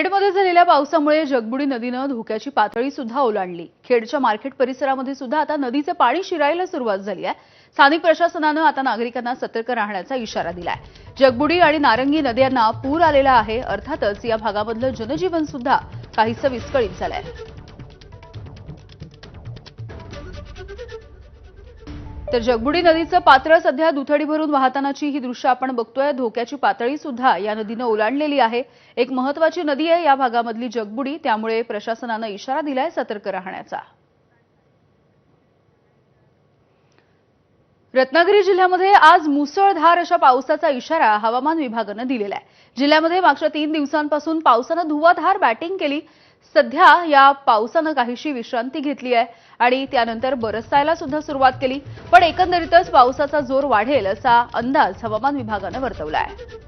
खेडमध्ये झालेल्या पावसामुळे जगबुडी नदीनं धोक्याची पातळी सुद्धा ओलांडली. खेडच्या मार्केट परिसरामध्ये सुद्धा आता नदीचं पाणी शिरायला सुरुवात झाली आहे. स्थानिक प्रशासनानं आता नागरिकांना सतर्क राहण्याचा इशारा दिलाय. जगबुडी आणि नारंगी नद्यांना पूर आलेला आहे. अर्थातच या भागामधलं जनजीवन सुद्धा काहीसं विस्कळीत झालंय. तर जगबुडी नदीचं पात्र सध्या दुथडी भरून वाहतानाची ही दृश्य आपण बघतोय. धोक्याची पातळी सुद्धा या नदीनं ओलांडलेली आहे. एक महत्वाची नदी आहे या भागामधली जगबुडी. त्यामुळे प्रशासनानं इशारा दिलाय सतर्क राहण्याचा. रत्नागिरी जिल्ह्यामध्ये आज मुसळधार अशा पावसाचा इशारा हवामान विभागानं दिलेला आहे जिल्ह्यामध्ये मागच्या तीन दिवसांपासून पावसानं धुवाधार बॅटिंग केली. सध्या या पावसानं काहीशी विश्रांती घेतली आहे आणि त्यानंतर बरसायला सुद्धा सुरुवात केली. पण एकंदरीतच पावसाचा जोर वाढेल असा अंदाज हवामान विभागानं वर्तवला आहे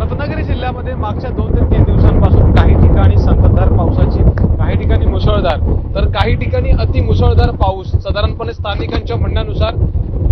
रत्नागिरी जिल्ह्यामध्ये मागच्या दोन ते तीन दिवसांपासून काही ठिकाणी संततधार पावसाची काही ठिकाणी मुसळधार. तर काही ठिकाणी अति मुसळधार पाऊस. साधारणपणे स्थानिकांच्या म्हणण्यानुसार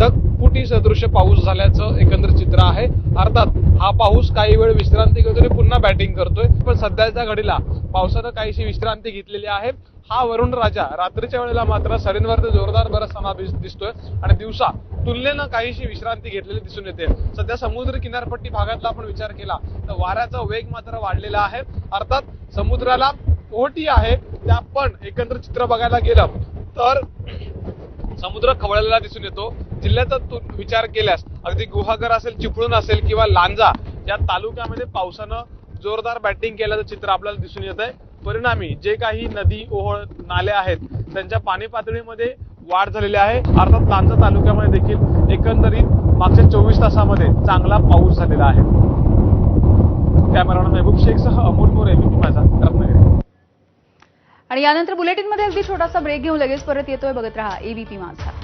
ढगफुटी सदृश्य पाऊस झाल्याचं एकंदर चित्र आहे. अर्थात हा पाऊस काही वेळ विश्रांती घेतो आणि पुन्हा बॅटिंग करतोय. पण सध्याच्या घडीला पावसानं काहीशी विश्रांती घेतलेली आहे. हा वरुण राजा रात्रीच्या वेळेला मात्र सरींवरती जोरदार बरसताना दिसतोय. आणि दिवसा तुलनेनं काहीशी विश्रांती घेतलेली दिसून येते. सध्या समुद्र किनारपट्टी भागातला आपण विचार केला तर वाऱ्याचा वेग मात्र वाढलेला आहे. अर्थात समुद्राला ओहोटी आहे त्या पण एकंदर चित्र बघायला गेलं तर समुद्र खवळलेला दिसून येतो. जिल्ह्याचा विचार केल्यास अगदी गुहागर असेल चिपळूण असेल किंवा लांजा या तालुक्यामध्ये पावसानं जोरदार बॅटिंग केल्याचं चित्र आपल्याला दिसून येत आहे. परिणामी जे काही नदी ओहळ नाले आहेत त्यांच्या पाणी पातळीमध्ये वाढ झालेली आहे. अर्थात लांजा तालुक्यामध्ये देखील एकंदरीत मागच्या चोवीस तासामध्ये चांगला पाऊस झालेला आहे. कॅमेरामॅन महबूब शेखसह अमोल मोरे माझा रत्नागिरी. आणि यानंतर बुलेटिनमध्ये अगदी छोटासा ब्रेक घेऊन लगेच परत येतोय. बघत राहा एबीपी माझा.